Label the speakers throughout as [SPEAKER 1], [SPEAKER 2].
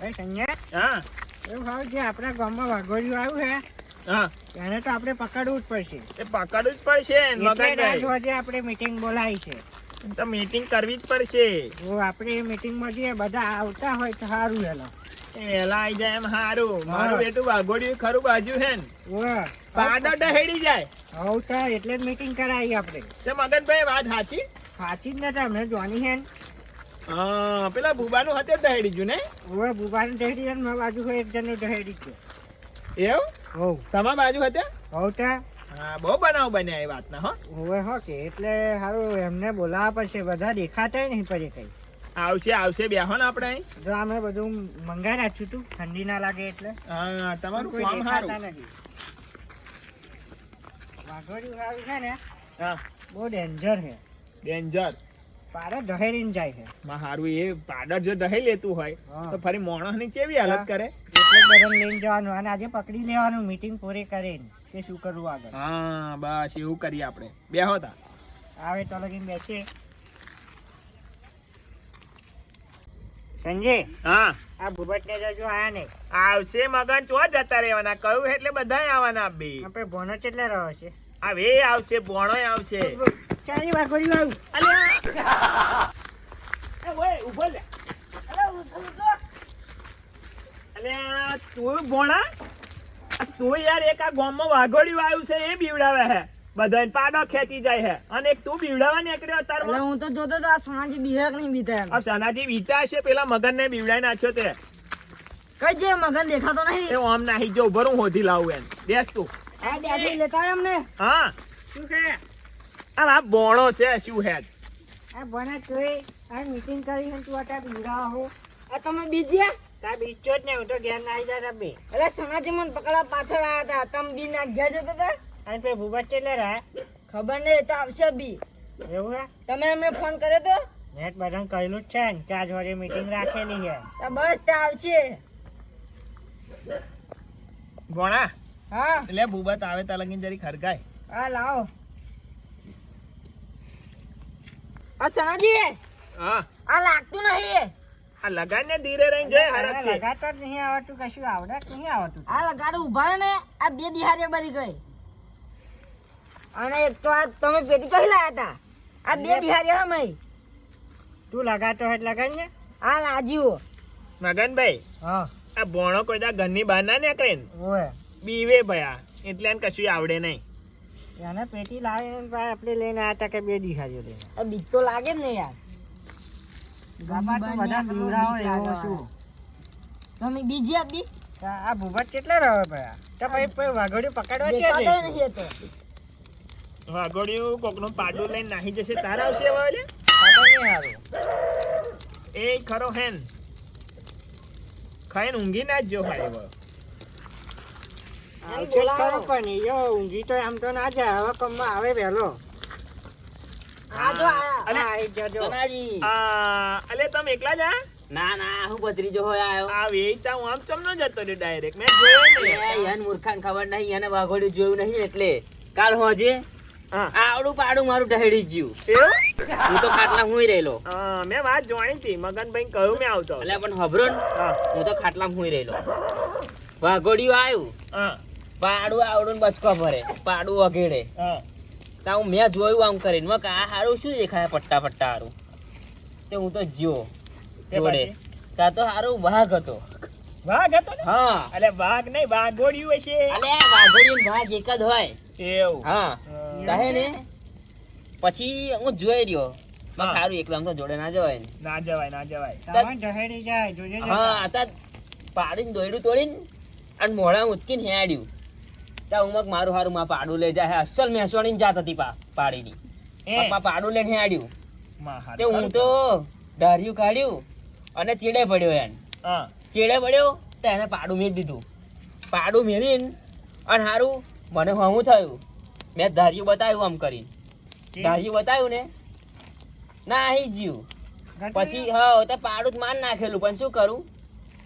[SPEAKER 1] સંજય
[SPEAKER 2] હા.
[SPEAKER 1] એવું આપણા ગામમાં વાઘોડિયું આવ્યું
[SPEAKER 2] હા
[SPEAKER 1] છે એને તો આપણે પકડવું જ પડશે.
[SPEAKER 2] એ પકડવું જ પડશે ને
[SPEAKER 1] આપણે મીટિંગ બોલાવી છે.
[SPEAKER 2] તો મીટિંગ કરવી જ પડશે.
[SPEAKER 1] આપણે એ મીટિંગમાં જે બધા આવતા હોય તો સારું હેલો.
[SPEAKER 2] એલા આવી જાય એમ મારું બેટું વાઘોડિયું ખરું બાજુ હે ને. પાડો ડહેડી જાય.
[SPEAKER 1] હવ તો એટલે જ મીટિંગ કરાવી આપણે.
[SPEAKER 2] તે મગનભાઈ વાત સાચી?
[SPEAKER 1] સાચી જ નથી અમને જોની હે ને.
[SPEAKER 2] હા પેલા ભૂબાનું હાથે દહેડી ગયું ને?
[SPEAKER 1] ઓવે બુબાનું દહેડી અને મારા બાજુ હોય એક જણનું દહેડી છે.
[SPEAKER 2] એવું?
[SPEAKER 1] હોવ
[SPEAKER 2] તમારા બાજુ હાથે?
[SPEAKER 1] હોવ તો.
[SPEAKER 2] હા બહુ બનાવ બન્યા એ વાતના હો.
[SPEAKER 1] ઓવે હો કે એટલે સારું એમને બોલાવવા પડશે બધા દેખાતા નહીં પડે કઈ.
[SPEAKER 2] આવશે આવશે બેહો ને આપણે અહીં.
[SPEAKER 1] જો અમે બધું મંગાઈ રાખ્યું તું ઠંડી ના લાગે એટલે.
[SPEAKER 2] હા તમારું
[SPEAKER 1] કોઈ
[SPEAKER 2] કામ સારું.
[SPEAKER 1] નથી. વાઘોડિયું સારું છે ને?
[SPEAKER 2] હા.
[SPEAKER 1] બહુ ડેન્જર છે.
[SPEAKER 2] ડેન્જર.
[SPEAKER 1] પારે દહેડીને જાય છે.
[SPEAKER 2] માં હારું એ પાડર જો દહી લેતું હોય. તો ફરી માણસની કેવી હાલત કરે?
[SPEAKER 1] એટલે બધાને લઈને જવાનું અને આજે પકડી લેવાનું મીટિંગ પૂરી કરીને કે શું કરવું આગળ.
[SPEAKER 2] હા બસ એવું કરીએ આપણે. બે હોતા
[SPEAKER 1] આવે તો લગીને બેસીએ સંજય
[SPEAKER 2] હા.
[SPEAKER 1] આ ભૂપત ને જજો આયા નહીં.
[SPEAKER 2] આવશે મગન ચો જતા રહેવાના? કહ્યું એટલે બધા આવવાના બે.
[SPEAKER 1] આપણે ભોણો કેટલા રહ્યો છે?
[SPEAKER 2] આવે આવશે ભોણો આવશે.
[SPEAKER 1] ચાલી વાઘોડી આવ્યું
[SPEAKER 2] અલ્યા! એ ઓય, ઊભો લે. અલ્યા, તું ભોણા? તું યાર એક આ ગામમાં વાઘોડિયું આવ્યું છે એ બીવડાવે હે. બધાને પાડો ખેંચી જાય હે. અને એક તું બીવડાવવા નીકળ્યો
[SPEAKER 3] એટલે હું તો જોતો તો આ સોનાજી બિહાર નહીં બીતા
[SPEAKER 2] આ સોનાજી બીતા છે પેલા મગનને બીવડાઈ નાખ્યો તે.
[SPEAKER 3] કઈ જે મગન દેખાતો નહીં.
[SPEAKER 2] એ ઓમ નાહી જો ઊભો રહું હોધી લાવું એમ. બેસ તું.
[SPEAKER 3] આ બેસી લેતા એમને
[SPEAKER 2] હા.
[SPEAKER 1] શું કે?
[SPEAKER 2] આ આ બોણો છે શું હે?
[SPEAKER 1] આ ભણા તુંય આ મીટિંગ કરી તું અત્યારે બીવડાવો હો.
[SPEAKER 3] આ તમે બીજ્યા
[SPEAKER 1] તાર બીચો જ ને હું તો ઘેર ના આવી બે.
[SPEAKER 3] એટલે સમાજી મને પકડવા પાછળ આવ્યા હતા તમે બી ના ઘેર જતા હતા
[SPEAKER 1] અને પે કેટલે રહ્યા
[SPEAKER 3] ખબર નહીં તો આવશે બી.
[SPEAKER 1] એવું હે?
[SPEAKER 3] તમે એમને ફોન કર્યો તો?
[SPEAKER 1] મેં બધાને કહેલું જ છે ને કે આજ વારે મીટિંગ રાખેલી છે
[SPEAKER 3] તો બસ તે આવશે.
[SPEAKER 2] ગોણા
[SPEAKER 3] હા.
[SPEAKER 2] એટલે ભૂબત આવે તા લગીન જરી ખરગાય.
[SPEAKER 3] હા લાવો. આ સોનાજી
[SPEAKER 2] હા.
[SPEAKER 3] આ લાગતું નહીં
[SPEAKER 2] આ લગાડ ને ધીરે રહીને જય હરક છે
[SPEAKER 1] લગાતાર જ નહીં આવડતું કશું આવડે નહીં આવડતું.
[SPEAKER 3] આ લગાડો ઊભા ને આ બે દિહારે બરી ગઈ. અને એક તો આ તમે પેટી કહી લાયા હતા? આ બે દિહારે મય
[SPEAKER 1] તું લગાતો હોય લગાડ ને.
[SPEAKER 3] આ લાજીઓ.
[SPEAKER 2] મગનભાઈ
[SPEAKER 1] હા.
[SPEAKER 2] આ ભોણો કોઈ દા ઘરની બહાર ના નીકળે ને?
[SPEAKER 1] ઓએ
[SPEAKER 2] બીવે ભયા એટલે કશું આવડે નહીં.
[SPEAKER 1] એને પેટી લાવીને ભાઈ આપણે લઈને આવ્યા હતા કે બે દિખાજો લઈને.
[SPEAKER 3] આ બીક તો લાગે જ ને યાર.
[SPEAKER 1] તું બધા બીવડાવો એવો શું?
[SPEAKER 3] તમે બીજી આપી?
[SPEAKER 1] આ આ કેટલા ભાઈ? તો ભાઈ વાઘોડિયું પકડવા છે?
[SPEAKER 3] નહીં તો
[SPEAKER 2] વાઘોડિયું કોકનું પાડું લઈને નાહી જશે. તારા આવશે હવે એ ખરો હેન. ખાઈને ઊંઘી ના જ જો હાય હવે
[SPEAKER 3] એમ
[SPEAKER 1] આવશે જ ખરો
[SPEAKER 3] બોલાવો.
[SPEAKER 1] પણ જો ઊંઘી તો આમ તો ના જાય હવે કમમાં આવે વહેલો.
[SPEAKER 3] આ જો આયા.
[SPEAKER 2] અલે,
[SPEAKER 1] હા, આઈ જજો.
[SPEAKER 3] સોનાજી
[SPEAKER 2] આ અલે તમે એકલા જ
[SPEAKER 4] ના ના હું ભત્રીજો હોય આવ્યો
[SPEAKER 2] આ વેચતા હું આમ ચમનો જતો રહ્યો ડાયરેક્ટ મેં જોયો નહીં.
[SPEAKER 4] યાન મૂર્ખાને ખબર નહીં એને વાઘોડ્યું જોયું નહીં એટલે. કાલ હોજે
[SPEAKER 2] હા.
[SPEAKER 4] આવડું પાડું મારું ઢહેડી
[SPEAKER 2] ગયું.
[SPEAKER 4] હું તો ખાટલા હુંય રહેલો.
[SPEAKER 2] હા, મેં વાત જોઈ હતી મગનભાઈ કહ્યું મેં આવતો.
[SPEAKER 4] એટલે પણ હબરો ને.
[SPEAKER 2] હું.
[SPEAKER 4] તો ખાટલા હુંય રહેલો. વાઘોડિયું આવ્યું
[SPEAKER 2] હા.
[SPEAKER 4] પાડું આવડું ને બચકો ભરે. પાડું વગેરે તા હું મેં જોયું આમ કરીને. મેં આ હારું શું દેખાય પટ્ટા પટ્ટા હારું? તે હું તો જ્યો. જોડે. તા તો હારું વાઘ હતો.
[SPEAKER 2] વાઘ હતો ને?
[SPEAKER 4] હા.
[SPEAKER 2] એટલે વાઘ નહીં વાઘોડિયું હશે.
[SPEAKER 4] અલે વાઘોડિયું વાઘ એક જ હોય.
[SPEAKER 2] એવું.
[SPEAKER 4] હા. કહે ને પછી હું જોઈ રહ્યો. મેં સારું એકદમ તો જોડે ના જવાય ને.
[SPEAKER 2] ના જવાય ના જવાય.
[SPEAKER 1] ઢહેડી જાય જોજે
[SPEAKER 4] હા તા પાડીને દોયડું તોડીને અને મોઢા ઉચકીને હેડ્યું. ત્યાં ઉમક મારું હારું માં પાડું લઈ જાય અસલ મેસવાણી જાત હતી પા પાડીની. માં પાડું લઈને હેડ્યું
[SPEAKER 2] માં
[SPEAKER 4] તે હું તો ધાર્યું કાઢ્યું અને ચીડે પડ્યો એને. ચીડે પડ્યો તો એને પાડું મેળ દીધું. પાડું મેળવીને અને હારું મને હું થયું. મેં ધાર્યું બતાવ્યું આમ કરીને.
[SPEAKER 2] કે?
[SPEAKER 4] ધાર્યું બતાવ્યું ને? ના અહીં જ્યું પછી હા તો પાડું જ માન નાખેલું. પણ શું કરું?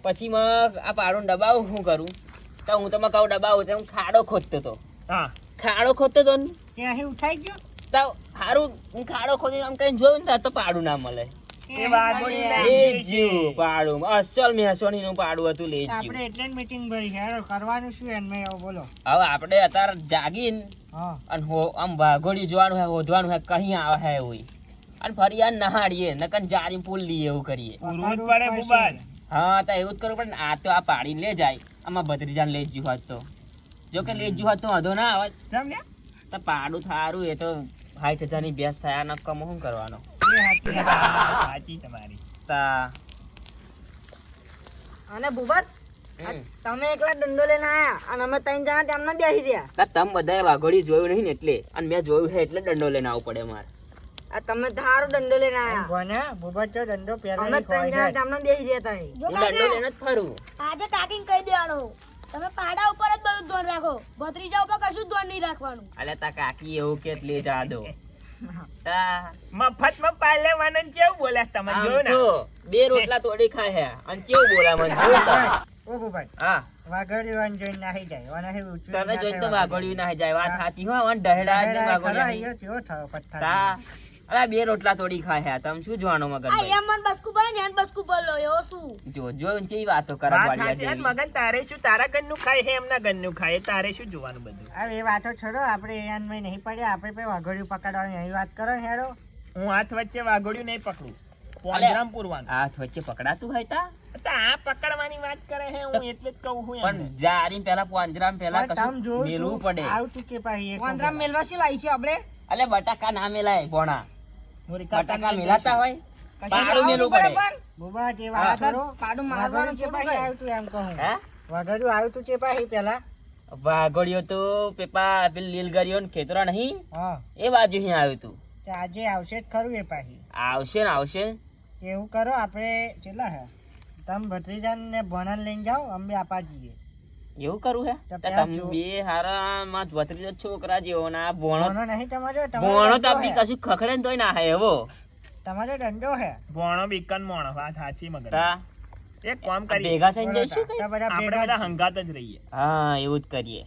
[SPEAKER 4] પછી મગ આ પાડું દબાવું શું કરું? તો હું તમે કહું ડબ્બા ઉતરે હું ખાડો ખોદતો હતો
[SPEAKER 2] હા.
[SPEAKER 4] ખાડો ખોદતો હતો ને?
[SPEAKER 1] ત્યાંથી ઉઠાઈ ગયો?
[SPEAKER 4] તો સારું હું ખાડો ખોદી આમ કઈ જોયું ને તો પાડું ના મળે.
[SPEAKER 2] એ વાઘોડી ના
[SPEAKER 4] લેજ્યું પાડું. અસલ મેસોણીનું પાડું હતું લેજ્યું
[SPEAKER 1] આપણે એટલે જ મીટિંગ ભરી હેડો કરવાનું શું એમને એવું બોલો.
[SPEAKER 4] હવે આપણે અત્યારે જાગીને અને આમ વાઘોડી જોવાનું હે હોધવાનું હે કहीं આવે હે એવું. અને ફરી આ નહાડીએ નકન જારી પુલ લઈએ એવું કરીએ. હા તો એવું જ કરવું પડે ને. આ તો આ પાડીને લે જાય. આમાં ભત્રીજાને લઈ જ્યું હોત તો. જો કે લઈ જ્યું હોત તો વાંધો ના આવે. તો પાડું થારું એ તો સાઠ હજારની બેસ થાય આ નક્કમ શું કરવાનો?
[SPEAKER 2] સાચી તમારી.
[SPEAKER 4] તા.
[SPEAKER 3] અને
[SPEAKER 4] બુબત
[SPEAKER 3] તમે એકલા દંડો લઈને આયા અને અમે ત્રણ જણા તેમના બેસી રહ્યા.
[SPEAKER 4] તમે બધાએ વાઘોડી જોયું નહીં ને એટલે. અને મેં જોયું છે એટલે દંડો લઈને આવવું પડે મારે
[SPEAKER 3] આ તમે ધારો દંડો લઈને આયા.
[SPEAKER 1] ભણા, ભૂપત તો દંડો પહેલા
[SPEAKER 3] અમે
[SPEAKER 1] ની
[SPEAKER 3] ત્રણ જણા
[SPEAKER 1] જાય.
[SPEAKER 3] બેસી હતા અહીં.
[SPEAKER 4] હું દંડો લઈને જ ફરું.
[SPEAKER 5] આજે કાકીને કહી દેવાનો. તમે પાડા ઉપર જ બધું ધોન રાખો. ભત્રીજા ઉપર કશું ધોન નહીં રાખવાનું.
[SPEAKER 4] અલે તા કાકી એવું કે લે જા દો
[SPEAKER 2] મફતમાં પાલે વાનન કેવું બોલે તમે? જો ને?
[SPEAKER 4] બે રોટલા તોડી ખાય હે. અને કેવું બોલા મને જો તા?
[SPEAKER 1] ઓ ભૂપત,
[SPEAKER 4] હા.
[SPEAKER 1] વાઘોડી જોઈને નાહી જાય. ના
[SPEAKER 4] જોઈને તો
[SPEAKER 1] થાય
[SPEAKER 4] નાહી જાય. વાત સાચી હો અને ડહેડા જ વાઘોડિયા
[SPEAKER 1] થયો પથ્થર
[SPEAKER 4] તા અરે બે રોટલા તોડી ખાય હે તમે શું જોવાનો મગન
[SPEAKER 5] આ એમ મન બસકું ભરે ને બસકુ બોલો યો શું?
[SPEAKER 4] જો જો ચેવી વાતો કરે વાડિયા
[SPEAKER 2] સાચી. મગન તારે શું તારા ઘરનું ખાય હે એમના ઘરનું ખાય તારે શું જોવાનું બધું?
[SPEAKER 1] હવે એ વાતો છોડો આપણે એન મે નહીં પડ્યા આપણે પે વાઘોડિયું પકડવાની એવી વાત કરો ને હેડો.
[SPEAKER 2] હું હાથ વચ્ચે વાઘોડિયું નહીં પકડું પોંજરામ પૂરવાનું.
[SPEAKER 4] હાથ વચ્ચે પકડાતું હોય તા?
[SPEAKER 2] આ પકડવાની વાત કરે હે હું એટલે જ કહું છું
[SPEAKER 4] પણ જારી પેલા પાંજરામ પેલા કશું મેલવું પડે.
[SPEAKER 1] આવતું કે પાછી એક
[SPEAKER 3] પાંદરા
[SPEAKER 1] વખત.
[SPEAKER 3] મેલવા શું લાવીશું આપણે?
[SPEAKER 4] અલે બટાકા ના મેલાય ભોણા. બટાકા
[SPEAKER 2] ને
[SPEAKER 4] હોય? પાડું મેલવું પડે.
[SPEAKER 1] બુબા જે વાત કરો
[SPEAKER 3] પાડું મારવાનું
[SPEAKER 1] વાઘોડિયું
[SPEAKER 3] થોડું
[SPEAKER 1] કે પાછી
[SPEAKER 3] કઈ.
[SPEAKER 1] આવતું એમ કહું.
[SPEAKER 4] હે?
[SPEAKER 1] વાઘોડિયું આવતું છે પાછી પેલા
[SPEAKER 4] વાઘોડિયો તો પેપા પેલી લીલગરીઓ ને ખેતરા નહીં.
[SPEAKER 1] હા.
[SPEAKER 4] એ બાજુ અહીં આવ્યું તું
[SPEAKER 1] આજે આવશે જ ખરું એ પાછી.
[SPEAKER 4] આવશે ને આવશે.
[SPEAKER 1] એવું કરો આપણે કેટલા હે? તમે ભત્રીજાને ને ભણાને લઈને જાઓ અમે આપા જઈએ.
[SPEAKER 4] એવું કરવું હે? તમે બે હારા માં ભત્રીજો છોકરા જેવો ના ભોણો
[SPEAKER 1] નહીં તમારો
[SPEAKER 4] ભોણો તો
[SPEAKER 1] દંડો હે.
[SPEAKER 4] કશું ખખડે ને તોય ના હે એવો
[SPEAKER 1] તમારો ડંડો હે.
[SPEAKER 2] ભોણો બીકન મોણો વાત સાચી
[SPEAKER 4] મગર
[SPEAKER 2] એક કામ કરીએ.
[SPEAKER 4] ભેગા થઈને જઈશું કઈ?
[SPEAKER 2] આપણે બધા
[SPEAKER 1] જ.
[SPEAKER 2] હંગાત જ રહીએ.
[SPEAKER 4] હા એવું જ કરીએ.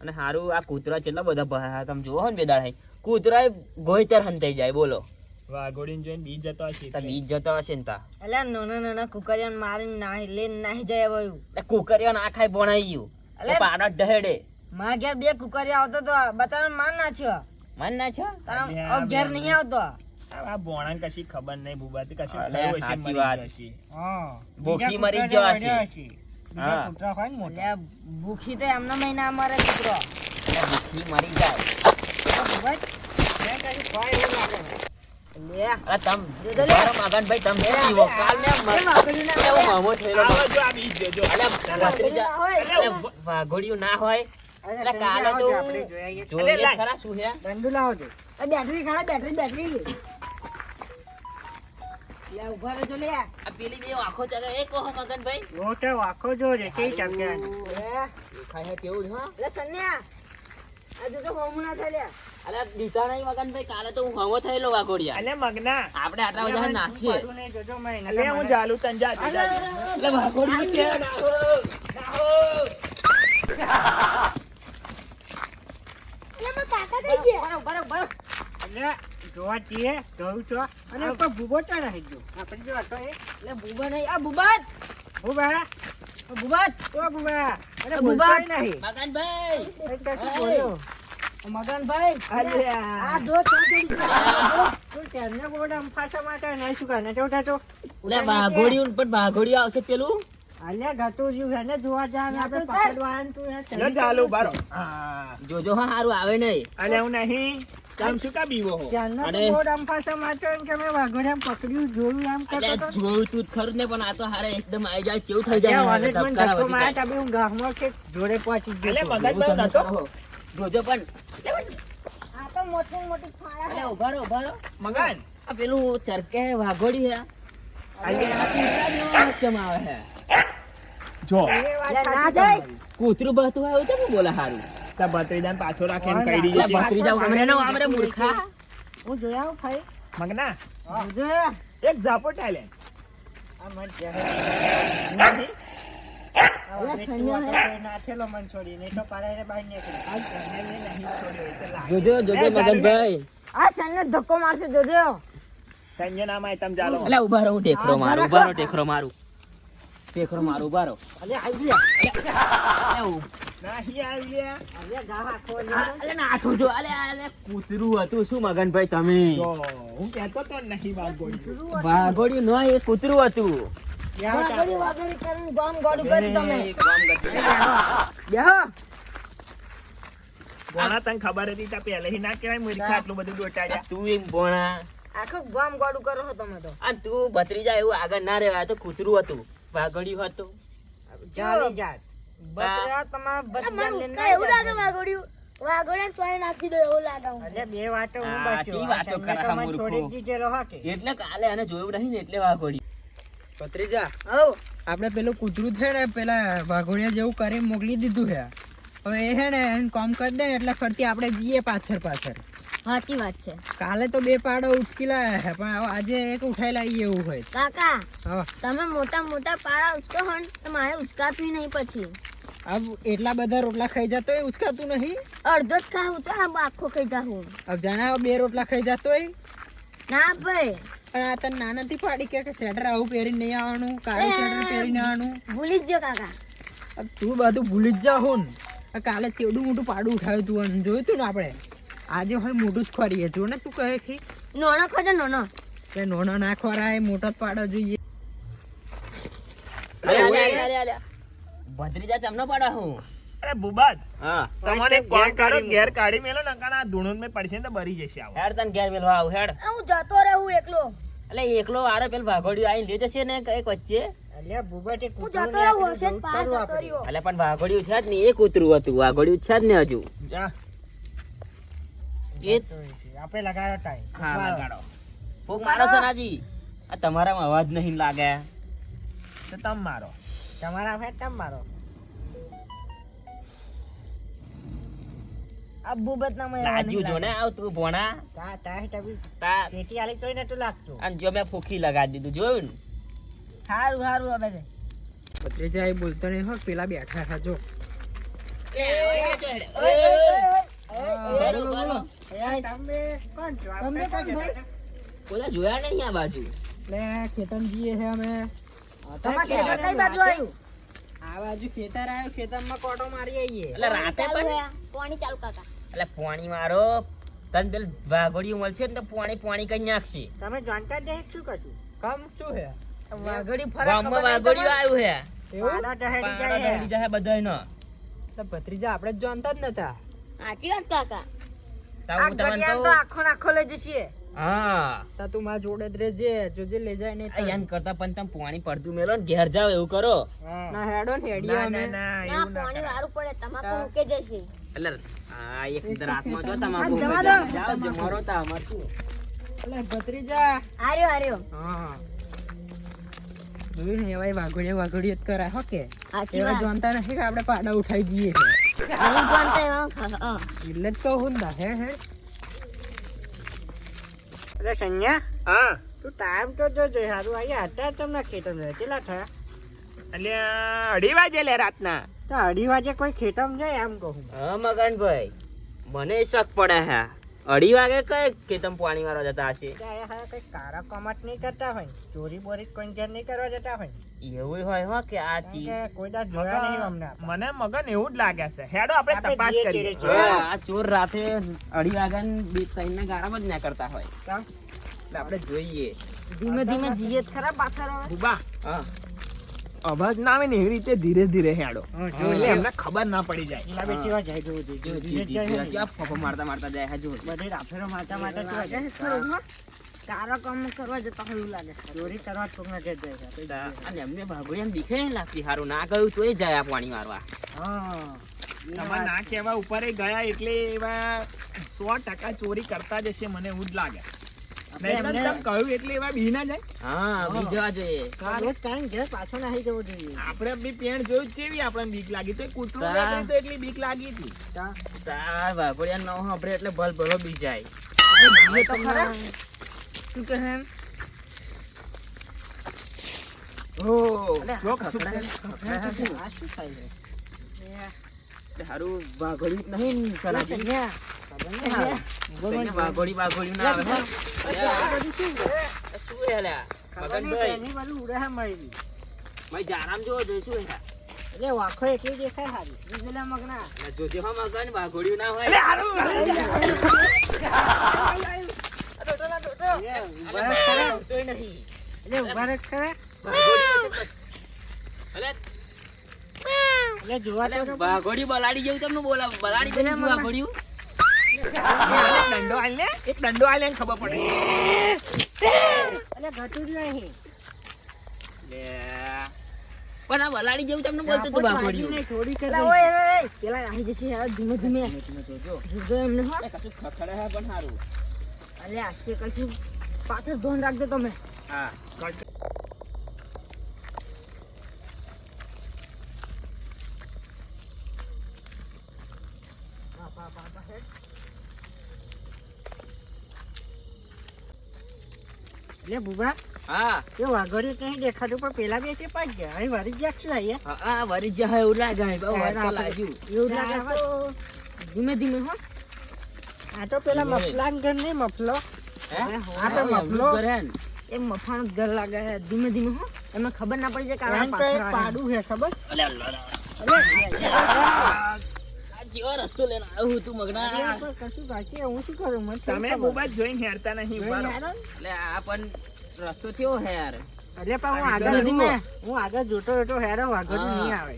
[SPEAKER 4] અને હારું આ કૂતરા કેટલા બધા તમે જોવો ને બેદાડ કૂતરા ગોઈતર હંતાઈ જાય બોલો.
[SPEAKER 2] વાઘોડીને જોઈને બી જતો હશે
[SPEAKER 4] તા બીજ જતો હશે ને તા.
[SPEAKER 3] અલ્યા નાના નાના કુકરિયાને મારીને નાહી લઈને નાહી જાય હવે એવું.
[SPEAKER 4] એટલે ના ખાય ભણાઈ ગયું.
[SPEAKER 3] અલે.
[SPEAKER 4] પાડા ઢહેડે.
[SPEAKER 3] મારા ઘેર બે કુકરિયા આવતો તો બચારાને માર નાખ્યો.
[SPEAKER 4] માન ના
[SPEAKER 3] તારા ઘેર નહીં આવતો.
[SPEAKER 2] આ ભોણાને કશી ખબર નહીં બુબાથી કશું થયું હશે
[SPEAKER 4] સાચી વાત.
[SPEAKER 2] જશે
[SPEAKER 1] હા.
[SPEAKER 4] ભૂખી મરી
[SPEAKER 1] કૂતરાને
[SPEAKER 4] જવા
[SPEAKER 1] વળ્યા
[SPEAKER 4] છે.
[SPEAKER 1] હશે.
[SPEAKER 4] હા.
[SPEAKER 1] કૂતરા હોય ને મોટા.
[SPEAKER 3] ભૂખી તો એમના મહિના મારે કૂતરો
[SPEAKER 4] ભૂખી મરી જાય.
[SPEAKER 1] બસ, મેં એવું લાગે.
[SPEAKER 4] અરે તમ મગનભાઈ તમે જીવો કાલ ને
[SPEAKER 3] એ વાઘોડિયું ના
[SPEAKER 4] કેવો
[SPEAKER 3] હોય.
[SPEAKER 4] મામો થયેલો
[SPEAKER 2] જો આ
[SPEAKER 3] હોય.
[SPEAKER 4] અલે વાઘોડિયું ના હોય.
[SPEAKER 1] અરે
[SPEAKER 4] કાલે તો. જોઈએ ખરા શું છે?
[SPEAKER 1] દંડુ લાવો છો.
[SPEAKER 3] બેટરી ખાડા બેટરી બેટરી. લે ઊભા રહેજો લે.
[SPEAKER 4] આ પેલી બે આંખો ચગે એ કહો મગનભાઈ.
[SPEAKER 1] જો તો આખો જો છે કેવી ચમકે છે
[SPEAKER 4] કેવું હા.
[SPEAKER 3] લે સન્યા. આ જો તો હોમું ના થાય લે
[SPEAKER 4] અલે દીધા નહીં કાલે તો હું હમો થયેલો વાઘોડિયા.
[SPEAKER 2] અલે મગના.
[SPEAKER 4] આપણે આટલા બધા નાસીએ.
[SPEAKER 1] પાડું નહીં જોજો મેં એના
[SPEAKER 2] અલે હું
[SPEAKER 1] મને-
[SPEAKER 2] જાલું જા જા, જા.
[SPEAKER 4] એટલે વાઘોડિયું નાહો? નાહો
[SPEAKER 5] એટલે કાકા કઈ છે
[SPEAKER 3] બરો બરો બરો.
[SPEAKER 1] એટલે જોવા જઈએ જોઉં છો? અને તો ભૂગો તો નહીં જો આપણે જો હતો એ.
[SPEAKER 3] લે બુબા નહીં. આ
[SPEAKER 1] ભૂબા
[SPEAKER 3] ભૂબા. બુબાત
[SPEAKER 1] ઓ બુબા અરે
[SPEAKER 3] ભૂબા.
[SPEAKER 1] બોલતોય નહીં.
[SPEAKER 4] મગનભાઈ.
[SPEAKER 1] કશું બોલ્યો.
[SPEAKER 3] મગનભાઈ. આ. જો
[SPEAKER 1] તું તેમને ડંફાસા માટે નહીં ને કરે? તો તો
[SPEAKER 4] એટલે પણ વાઘોડિયું આવશે પેલું.
[SPEAKER 1] અલ્યા ગતું જ્યું છે ને જોવા જા ને આપણે
[SPEAKER 3] ગતું સર.
[SPEAKER 1] પકડવા આયા ને તું યાર
[SPEAKER 2] લો ચાલુ બારો
[SPEAKER 4] જોજો હા હારું આવે નહીં.
[SPEAKER 2] અલે હું નહીં. તમે શું કા બીવો હો?
[SPEAKER 1] ત્યારના તો
[SPEAKER 4] અને-
[SPEAKER 1] બહુ ડંફાસા એમ કે મેં વાઘોડિયાને પકડ્યું જોયું એમ કરતો
[SPEAKER 4] એટલે જોયું તું ખરું ને પણ આ તો હારે એકદમ આઈ જાય કેવું થઈ જાય
[SPEAKER 1] મને ધક્કો હું ગામમાં જોડે પહોંચી ગયો
[SPEAKER 2] મગજ
[SPEAKER 1] હતો.
[SPEAKER 2] નતો
[SPEAKER 4] જોજો પણ
[SPEAKER 3] આ તો મોટી મોટી ખાડા
[SPEAKER 4] અલે ઊભા રહો ઊભા રહો.
[SPEAKER 2] મગન.
[SPEAKER 4] આ પેલું ચરકે વાઘોડી હે.
[SPEAKER 2] અલ્યા.
[SPEAKER 4] આ કૂતરા જેવો આવે હે?
[SPEAKER 2] જો.
[SPEAKER 3] ના.
[SPEAKER 4] કૂતરું બહતું એવું કેમ બોલે હારું?
[SPEAKER 2] તા ભત્રીજાને પાછો રાખે એમ
[SPEAKER 1] હા,
[SPEAKER 2] કઈ
[SPEAKER 1] ના.
[SPEAKER 4] એટલે આમરે ને આમરે મૂર્ખા.
[SPEAKER 1] હું જોઈ આવું ભાઈ
[SPEAKER 2] મગના એક
[SPEAKER 1] આ મન.
[SPEAKER 4] જોજો જોજો મગનભાઈ.
[SPEAKER 3] આ સન્ને ધક્કો મારશે જોજો.
[SPEAKER 2] સંજય નામ આય તમ ચાલો
[SPEAKER 4] એટલે ઊભા રહો હું ટેકરો મારું ઊભા રહો ટેકરો મારું. ટેકરો મારું બારો
[SPEAKER 1] અલે આવી
[SPEAKER 4] કૂતરું હતું. શું મગનભાઈ તમે?
[SPEAKER 2] હું તો નહીં
[SPEAKER 4] વાઘોડિયું ન એ કૂતરું હતું.
[SPEAKER 2] ખબર હતી પેલે પહેલેથી ના કહેવાય મૂર્ખા આટલું બધું દોટાડ્યા.
[SPEAKER 4] તું એમ ભોણા
[SPEAKER 3] આખું ગામ ગોડું કરો છો તમે તો.
[SPEAKER 4] આ તું ભત્રીજા એવું આગળ ના રહેવાય તો કૂતરું હતું. વાઘોડિયું હતું.
[SPEAKER 1] જાત
[SPEAKER 3] બકરા તમારા
[SPEAKER 5] એવું લાગે નાખી દો એવું લાગે હું.
[SPEAKER 1] બે વાતો હું બચ્યો આ
[SPEAKER 4] વાતો
[SPEAKER 1] સંજય
[SPEAKER 4] કરે
[SPEAKER 1] તો
[SPEAKER 4] આ
[SPEAKER 1] મને
[SPEAKER 4] મૂર્ખો?
[SPEAKER 1] છોડી જ દીધેલો
[SPEAKER 4] એટલે કાલે આને જોયું નહીં ને એટલે વાઘોડિયું
[SPEAKER 6] ભત્રીજા
[SPEAKER 3] હઉ
[SPEAKER 6] આપણે પેલું કૂતરું છે ને પેલા વાઘોડિયા જેવું કરી મોકલી દીધું છે. હવે એ છે ને એને કામ કરી દે ને એટલે ફરતી આપણે જઈએ પાછળ પાછળ.
[SPEAKER 5] સાચી વાત છે.
[SPEAKER 6] કાલે તો બે પાડો ઉચકી પણ આજે એક ઉઠાઈ લાવી એવું હોય.
[SPEAKER 5] કાકા તમે મોટા મોટા પાડા ઉચકો હો તો મારે ઉચકાતું નહીં પછી.
[SPEAKER 6] અબ એટલા બધા રોટલા ખાઈ જતો હોય ઉચકાતું નહીં?
[SPEAKER 5] અડધો જ ખાઉં તો આમ આખો ખાઈ જાઉં.
[SPEAKER 6] અબ જાણા બે રોટલા ખાઈ જતો હોય
[SPEAKER 5] ના ભાઈ.
[SPEAKER 6] પણ આ તને ના નથી પાડી કે સ્વેટર આવું પહેરીને નહીં આવવાનું કાળું સ્વેટર પહેરીને આવવાનું?
[SPEAKER 5] ભૂલી જ જો કાકા.
[SPEAKER 6] તું બધું ભૂલી જ જા હું કાલે ચેવડું મોટું પાડું ઉઠાવ્યું તું જોયું તું ને આપણે? આજે હોય મોટું જ ખોરીએ જો ને તું કહે છે?
[SPEAKER 5] નોનો ખોજો નોનો
[SPEAKER 6] કે નોનો ના ખોરાય મોટો જ પાડો જોઈએ.
[SPEAKER 4] ભત્રીજા ચમનો પાડો હું?
[SPEAKER 2] અરે બુબાદ
[SPEAKER 4] હા.
[SPEAKER 2] તમને કોણ કાઢો ઘેર કાઢી મેલો ને કારણ ધૂણું મેં પડશે ને તો બરી જશે આવો.
[SPEAKER 4] હેડ તને ઘેર મેલો આવ હેડ.
[SPEAKER 5] હું જતો રહું એકલો.
[SPEAKER 4] એટલે એકલો આરે પેલ ભાગોડિયું આઈ લે જશે ને એક વચ્ચે?
[SPEAKER 5] હું જતો રહું હશે
[SPEAKER 4] પણ ભાગોડિયું છે જ ને એક કૂતરું હતું વાઘોડિયું છે જ ને હજુ.
[SPEAKER 2] જા.
[SPEAKER 4] એ
[SPEAKER 1] આપણે લગાડો ટાઈમ
[SPEAKER 4] હા લગાડો ફૂક મારો સોનાજી આ તમારામાં અવાજ નહીં લાગે
[SPEAKER 2] તો તમ મારો
[SPEAKER 1] તમારા ફેર તમ મારો
[SPEAKER 4] લાજ્યું જો ને આવ તું ભોણા
[SPEAKER 1] તા તા તબી
[SPEAKER 4] તા
[SPEAKER 1] પેટી આલી તોય નતું લાગતું
[SPEAKER 4] અને જો મેં ફૂકી લગાડી દીધું જોયું ને
[SPEAKER 3] સારું સારું હવે
[SPEAKER 6] ભત્રીજા એ બોલતો નહીં હો પેલા બેઠા છે જો બોલો બોલો
[SPEAKER 1] તમે કોણ છો? જતા
[SPEAKER 4] બોલા જોયા નહીં આ બાજુ?
[SPEAKER 6] લે ખેતમજી છે અમે.
[SPEAKER 3] તમારા ખેતર કઈ બાજુ આવ્યું?
[SPEAKER 6] આ બાજુ ખેતર આવ્યો ખેતરમાં કોટો મારી આવીએ.
[SPEAKER 4] એટલે રાતે પણ
[SPEAKER 5] પાણી ચાલુ કાકા.
[SPEAKER 4] એટલે પાણી મારો તને પેલું વાઘોડિયું મળશે ને તો પોણી પોણી કઈ નાખશે.
[SPEAKER 1] તમે જાણતા જ શું કશું?
[SPEAKER 6] કામ શું છે
[SPEAKER 3] વાઘડી ફરક
[SPEAKER 4] વાઘોડિયું આવ્યું હે.
[SPEAKER 6] એવું?
[SPEAKER 1] પાડા ટહેરી જાય
[SPEAKER 4] બધાયનો.
[SPEAKER 6] તો ભત્રીજા આપણે જ જાણતા જ નતા.
[SPEAKER 5] સાચી વાત કાકા.
[SPEAKER 3] આ
[SPEAKER 4] હું
[SPEAKER 3] તો આખો ને આખો લઈ જશે.
[SPEAKER 4] હા.
[SPEAKER 6] તા તું મારા જોડે જ રહેજે જોજે લઈ જાય નહીં
[SPEAKER 4] આ એમ કરતા પણ તમે પોણી પડતું મેલો ને ઘેર જાવ એવું કરો.
[SPEAKER 6] ના હેડો ને હેડીએ અમે.
[SPEAKER 2] ના ના
[SPEAKER 5] ના
[SPEAKER 2] એવું ના
[SPEAKER 5] પાણી વારું પડે તમાકુ મૂકે જશે.
[SPEAKER 4] એટલે આ એક રાતમાં જો તમાકુ
[SPEAKER 3] જવા
[SPEAKER 4] ઊંઘી
[SPEAKER 3] દો.
[SPEAKER 4] જાઓ, જો મરો તા અમાર શું?
[SPEAKER 6] એટલે ભત્રીજા.
[SPEAKER 5] આર્યો આર્યો
[SPEAKER 6] હા. જોયું ને એવાય વાઘોડિયા વાઘોડિયા જ કરાય હો કે? એવા જોનતા નથી કે આપણે પાડા ઉઠાઈ જઈએ. છે
[SPEAKER 5] નહીં જાણતા એવા ખ- હા.
[SPEAKER 6] એટલે કહું ને હે હે
[SPEAKER 1] અરે સંજ્ઞા
[SPEAKER 2] હા,
[SPEAKER 1] તું ટાઈમ તો જોજો સારું અહીંયા હતા તમને ખેતમ રહે કેટલા થયા
[SPEAKER 2] એટલે અઢી વાગે લે રાતના.
[SPEAKER 1] તો અઢી વાગે કોઈ ખેતમ જાય એમ કહું
[SPEAKER 4] હા, મગનભાઈ. મને શક પડે હે. અઢી વાગે કઈ કે તમે પાણી મારવા જતા હશે?
[SPEAKER 1] કઈ કારા કમાટ નહીં કરતા હોય ચોરી બોરી કોઈ ઘેર નહીં કરવા જતા હોય
[SPEAKER 4] એવું હોય હો કે આ
[SPEAKER 1] ચીજ કોઈ દા જોયા નહીં અમને
[SPEAKER 2] મને મગન એવું જ લાગે છે. હેડો આપણે તપાસ કરીએ.
[SPEAKER 4] આ ચોર રાતે અઢી વાગે બે ત્રણ ના ગારામાં જ ના કરતા હોય.
[SPEAKER 1] કાં?
[SPEAKER 4] આપણે જોઈએ.
[SPEAKER 3] ધીમે ધીમે જીએ ખરા પાછળ.
[SPEAKER 4] હા.
[SPEAKER 2] અવાજ ના આવે ને એવી રીતે ધીરે ધીરે હેડો એટલે એમને ખબર ના પડી જાય
[SPEAKER 1] એટલે બેચી વાત જાય.
[SPEAKER 4] જો, જી,
[SPEAKER 1] જાય ને.
[SPEAKER 4] આ ફફો મારતા મારતા જાય હા જો
[SPEAKER 1] બધે રાફેરો મારતા મારતા જાય.
[SPEAKER 3] તારા કામ કરવા જતા હોય એવું લાગે
[SPEAKER 1] ચોરી કરવા તો જાય. કઈ
[SPEAKER 4] તા-
[SPEAKER 1] જગ્યાએ.
[SPEAKER 4] અને એમને ભાગોળી એમ દીખે નહીં લાગતી હારું ના કહ્યું તોય જાય પાણી મારવા
[SPEAKER 1] હા
[SPEAKER 2] તમારે ના કહેવા ઉપર ગયા એટલે એવા સો ટકા ચોરી કરતા જ હશે મને એવું જ લાગે નહીં તો
[SPEAKER 1] એમને-
[SPEAKER 2] તમે કહ્યું એટલે એવા બી ના જાય?
[SPEAKER 4] હા બીજવા જોઈએ.
[SPEAKER 1] આ રોજ કાંઈ ઘેર પાછો નાહી
[SPEAKER 2] પેણ જોયું કેવી બીક લાગી. તો કૂતરું એટલી બીક લાગી હતી.
[SPEAKER 4] ન સાંભળે એટલે ભલ ભલો
[SPEAKER 3] શું કહે
[SPEAKER 4] વાઘોડી વાઘોડી ના આવે.
[SPEAKER 1] આ બધું શું છે?
[SPEAKER 4] શું હે લ્યા? મગનભાઈ.
[SPEAKER 1] તેની બધું ઉડે હે
[SPEAKER 4] જારામ શું હે
[SPEAKER 1] એટલે વાંખો એટલી દેખાય હારી?
[SPEAKER 3] પેલા મગના.
[SPEAKER 4] એટલે જોજે હો મગન વાઘોડિયું ના હોય.
[SPEAKER 2] હારું.
[SPEAKER 4] નહીં.
[SPEAKER 1] ઊભા.
[SPEAKER 4] વાઘોડિયું છે
[SPEAKER 1] એટલે જોવા તો
[SPEAKER 4] બલાડી જેવું તમને બોલા બલાડી જેવું
[SPEAKER 2] એક દંડો આલ ને એક દંડો આલ ને ખબર પડે.
[SPEAKER 1] એટલે ઘટું જ નહીં.
[SPEAKER 4] લે. પણ આ વલાડી જેવું તમને બોલતો તો
[SPEAKER 1] નહીં, થોડી
[SPEAKER 3] પેલા ઓય પેલા આવી જશે યાર ધીમે ધીમે.
[SPEAKER 4] જોજો.
[SPEAKER 3] જોજો એમને હો.
[SPEAKER 4] કશું ખખડે હે પણ સારું
[SPEAKER 3] અલે આશે કશું. પાછળ ધોન રાખજો તમે.
[SPEAKER 4] હા
[SPEAKER 1] એટલે બુબા
[SPEAKER 4] હા.
[SPEAKER 1] એ વાઘોડિયું કઈ દેખાતું પણ પેલા બે છે પાંચ ગયા. અહીં વરી જ્યાં છું અહીંયા.
[SPEAKER 4] હા, વરી જ્યાં હોય એવું લાગે. બહુ લાગ્યું.
[SPEAKER 3] એવું લાગે
[SPEAKER 1] તો-
[SPEAKER 3] ધીમે ધીમે હો.
[SPEAKER 1] આ તો પેલા મફલાન ઘર નહીં મફલો.
[SPEAKER 4] હે?
[SPEAKER 1] આ તો મફલો.
[SPEAKER 4] કરે
[SPEAKER 3] એ મફાણ ઘર લાગે છે. ધીમે ધીમે હો. એમને ખબર ના પડી જાય કે
[SPEAKER 1] એક
[SPEAKER 3] આવે.
[SPEAKER 1] પાડું છે ખબર?
[SPEAKER 4] અલે, અલે, જેવો રસ્તો લઈને આવ્યો હું તું મગના.
[SPEAKER 1] કશું કાચી હું શું કરું? મને
[SPEAKER 2] તમે મોબાઈલ જોઈને હેરતા નહીં.
[SPEAKER 4] એટલે આ પણ રસ્તો કેવો હે યાર
[SPEAKER 1] એટલે પણ હું આગળ
[SPEAKER 3] ધીમે.
[SPEAKER 1] હું આગળ જોતો જોતો હેરો વાઘોડિયું નહીં આવે.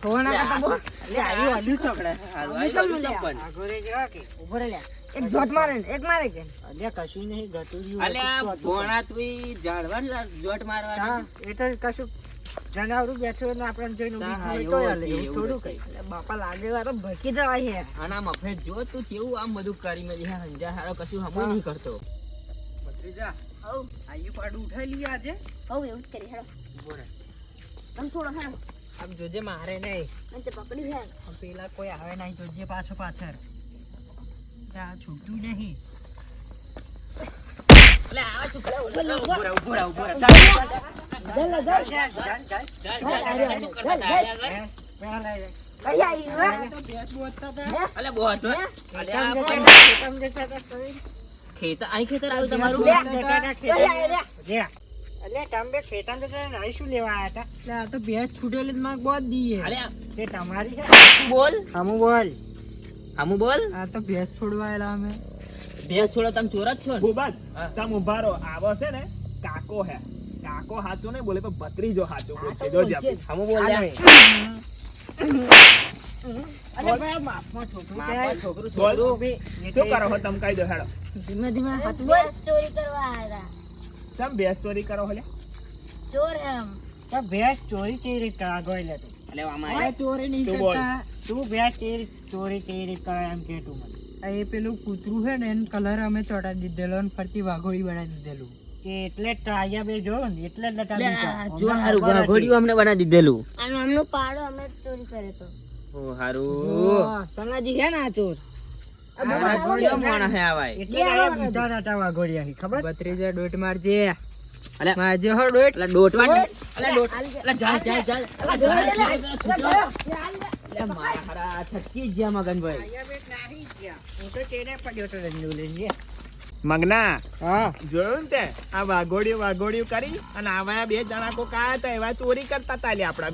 [SPEAKER 3] ખબર ના કરતા બહુ
[SPEAKER 1] એટલે આવી અડ્યું ચકડે
[SPEAKER 4] હારું,
[SPEAKER 3] આવી
[SPEAKER 4] ચપ્પલ.
[SPEAKER 1] વાઘોડે જેવા કે?
[SPEAKER 3] ઉભરે લ્યા એક જોટ મારે એક મારે કે.
[SPEAKER 1] અલે કશું નહીં ગટુર્યું
[SPEAKER 4] અલે આ ભોણા તું ઈ જોટ
[SPEAKER 1] મારવા એ તો કશું જનાવરું બેઠું ને આપણે જોઈને ઊભી
[SPEAKER 4] એવું
[SPEAKER 1] થોડું કઈ.
[SPEAKER 3] બાપા લાગે વાર ભકી જવાય હે.
[SPEAKER 4] અને આ મફે જો તું કેવું આમ બધું કરી મેલી હે હંજા હારો કશું હમું નહીં કરતો.
[SPEAKER 6] ભત્રીજા
[SPEAKER 5] હવ
[SPEAKER 6] આયુ પાડું ઉઠાઈ લી આજે?
[SPEAKER 5] હવ એવું જ કરી હેડો તમે થોડો હેડો
[SPEAKER 6] આમ જોજે મારે નહીં.
[SPEAKER 5] મને પકડી હે.
[SPEAKER 6] પેલા કોઈ આવે નહીં જોજે પાછો પાછળ. નહીં?
[SPEAKER 4] આયા અલે. અલે. ખેતર અહીં ખેતર આવ્યું તમારું
[SPEAKER 3] લે.
[SPEAKER 1] જતા હતા
[SPEAKER 3] કઈ આવી
[SPEAKER 1] ખેતમ.
[SPEAKER 3] લ્યા?
[SPEAKER 1] લે. અલ્યા તમે જતા હતા શું લેવા આવ્યા હતા
[SPEAKER 6] એટલે આ તો ભેંસ છૂટેલી જ માગ બહુ દીએ
[SPEAKER 4] અલે
[SPEAKER 1] એ તમારી
[SPEAKER 4] બોલ
[SPEAKER 1] હમું બોલ
[SPEAKER 4] હમું બોલ.
[SPEAKER 6] આ તો ભેંસ છોડવાયેલા અમે.
[SPEAKER 4] ભેંસ છોડો તમે ચોર જ છો ને?
[SPEAKER 2] તમે ઊભા રહો આવો છે ને કાકો હે. કાકો હાચો નહીં બોલે પણ ભત્રીજો હાચો બોલશે. જોજે આમુ
[SPEAKER 4] હમું બોલ લે.
[SPEAKER 1] અરે ભાઈ માફમાં છોકરું.
[SPEAKER 4] છોકરું
[SPEAKER 2] બોલ. શું કરો છો તમે કહી દો હેડો.
[SPEAKER 3] ધીમે ધીમે હાથ બોલ.
[SPEAKER 5] ચોરી કરવા આવ્યા
[SPEAKER 2] ચમ ભેંસ ચોરી કરો હલે
[SPEAKER 5] ચોર એમ.
[SPEAKER 1] તો ભેંસ ચોરી કેવી રીતે કરા ગોયલે તું
[SPEAKER 4] અલે
[SPEAKER 6] ચોરી નહીં કરતા.
[SPEAKER 1] તું ભેંસ કેવી ચોરી કેવી કરે એમ કે તું મને.
[SPEAKER 6] એ પેલું કૂતરું છે ને એનો કલર અમે ચોટા દીધેલો અને ફરતી વાઘોડી બનાવી દીધેલું.
[SPEAKER 1] કે એટલે જ બે જોયો ને એટલે જ નતા
[SPEAKER 4] લે,
[SPEAKER 1] બીજા.
[SPEAKER 4] આ જો હારું વાઘોડિયું અમને બનાવી દીધેલું.
[SPEAKER 5] અને અમનો પાડો અમે ચોરી કર્યો તો.
[SPEAKER 4] ઓ હારું.
[SPEAKER 3] સંગાજી છે ને ચોર. આ
[SPEAKER 4] મોણા હે આવાય
[SPEAKER 1] એટલે જ બીજા નતા હી, ખબર?
[SPEAKER 6] બત્રીજા ડોટ મારજે.
[SPEAKER 4] અલે
[SPEAKER 6] મારજે હો ડોટ.
[SPEAKER 4] અલે ડોટવા અલે ડોટ. અલે જા જા જા અલે જા
[SPEAKER 3] લે, લે,
[SPEAKER 4] જા, જા, જા. અલે મારા હારા થકી ગયા મગનભાઈ
[SPEAKER 1] આયા બે નાહી ગયા. હું તો તેને પડ્યો તો રંજુ લઈને.
[SPEAKER 2] મગના
[SPEAKER 1] હા.
[SPEAKER 2] જોયું તે? આ વાઘોડિયું વાઘોડિયું કરી અને આવા બે જણા કોક આયા હતા એવા ચોરી કરતા હતા લે આપણા